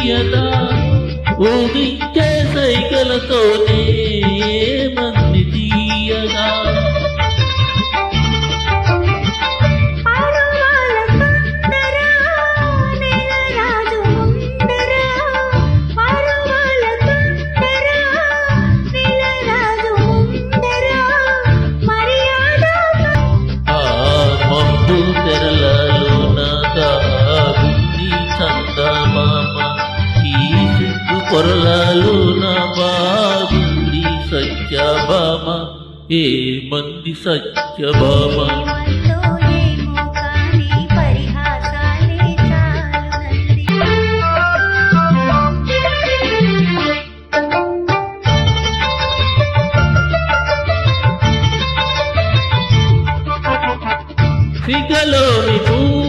ధన్యత ఊగిచ్చే సైకలతోనే మంది తీయగా. తెరలలోన దాగుంది చందమామ. పొరలాలు నా బాగుంది సత్యభామ. ఏ మంది సత్యభామ? సిగలోని పూ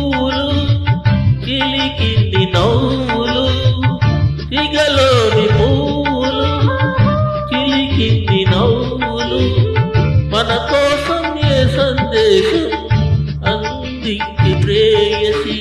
మన కోసం ఏ సందేశం అందించి ప్రేయసి